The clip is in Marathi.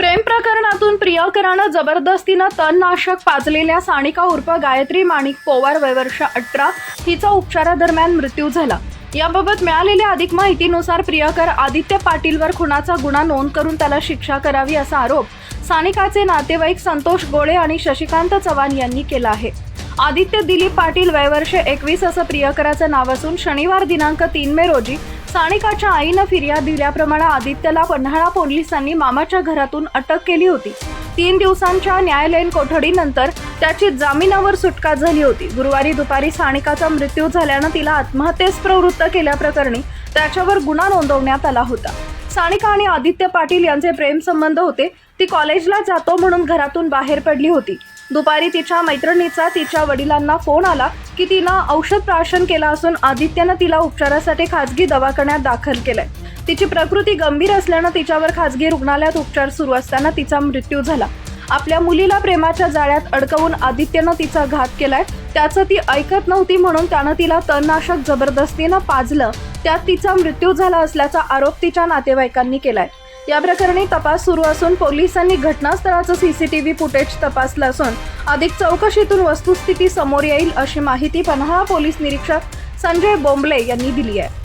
प्रेम प्रकरणातून प्रियकरानं जबरदस्तीनं तणनाशक पाजलेल्या सानिका उर्फ गायत्री माणिक पोवार वयवर्ष अठरा. हिचा उपचारादरम्यान मृत्यू झाला. याबाबत मिळालेल्या अधिक माहितीनुसार प्रियकर आदित्य पाटीलवर खुनाचा गुन्हा नोंद करून त्याला शिक्षा करावी असा आरोप सानिकाचे नातेवाईक संतोष गोळे आणि शशिकांत चव्हाण यांनी केला आहे. आदित्य दिलीप पाटील वयवर्ष एकवीस असं प्रियकराचं नाव असून शनिवार दिनांक तीन मे रोजी सानिकाच्या आईनं फिर्याद दिल्याप्रमाणे आदित्यला पन्हाळा पोलिसांनी मामाच्या घरातून अटक केली होती. तीन दिवसांच्या न्यायालयीन कोठडीनंतर त्याची जामिनावर सुटका झाली होती. गुरुवारी दुपारी सानिकाचा मृत्यू झाल्यानं तिला आत्महत्येस प्रवृत्त केल्याप्रकरणी त्याच्यावर गुन्हा नोंदवण्यात आला होता. सानिका आणि आदित्य पाटील यांचे प्रेमसंबंध होते. ती कॉलेजला जातो म्हणून घरातून बाहेर पडली होती. दुपारी तिच्या मैत्रिणीचा तिच्या वडिलांना फोन आला. की तिनं औषध प्राशन केलं असून आदित्यनं तिला उपचारासाठी खाजगी दवाखान्यात दाखल केलंय. तिची प्रकृती गंभीर असल्यानं तिच्यावर खाजगी रुग्णालयात उपचार सुरू असताना तिचा मृत्यू झाला. आपल्या मुलीला प्रेमाच्या जाळ्यात अडकवून आदित्यनं तिचा घात केलाय. त्याचं ती ऐकत नव्हती म्हणून त्यानं तिला तणनाशक जबरदस्तीनं पाजलं. त्यात तिचा मृत्यू झाला असल्याचा आरोप तिच्या नातेवाईकांनी केलाय. या प्रकरणी तपास सुरू असून पोलिसांनी घटनास्थळाचं सीसीटीव्ही फुटेज तपासलं असून अधिक चौकशीतून वस्तुस्थिती समोर येईल अशी माहिती पन्हाळा पोलीस निरीक्षक संजय बोंबले यांनी दिली आहे.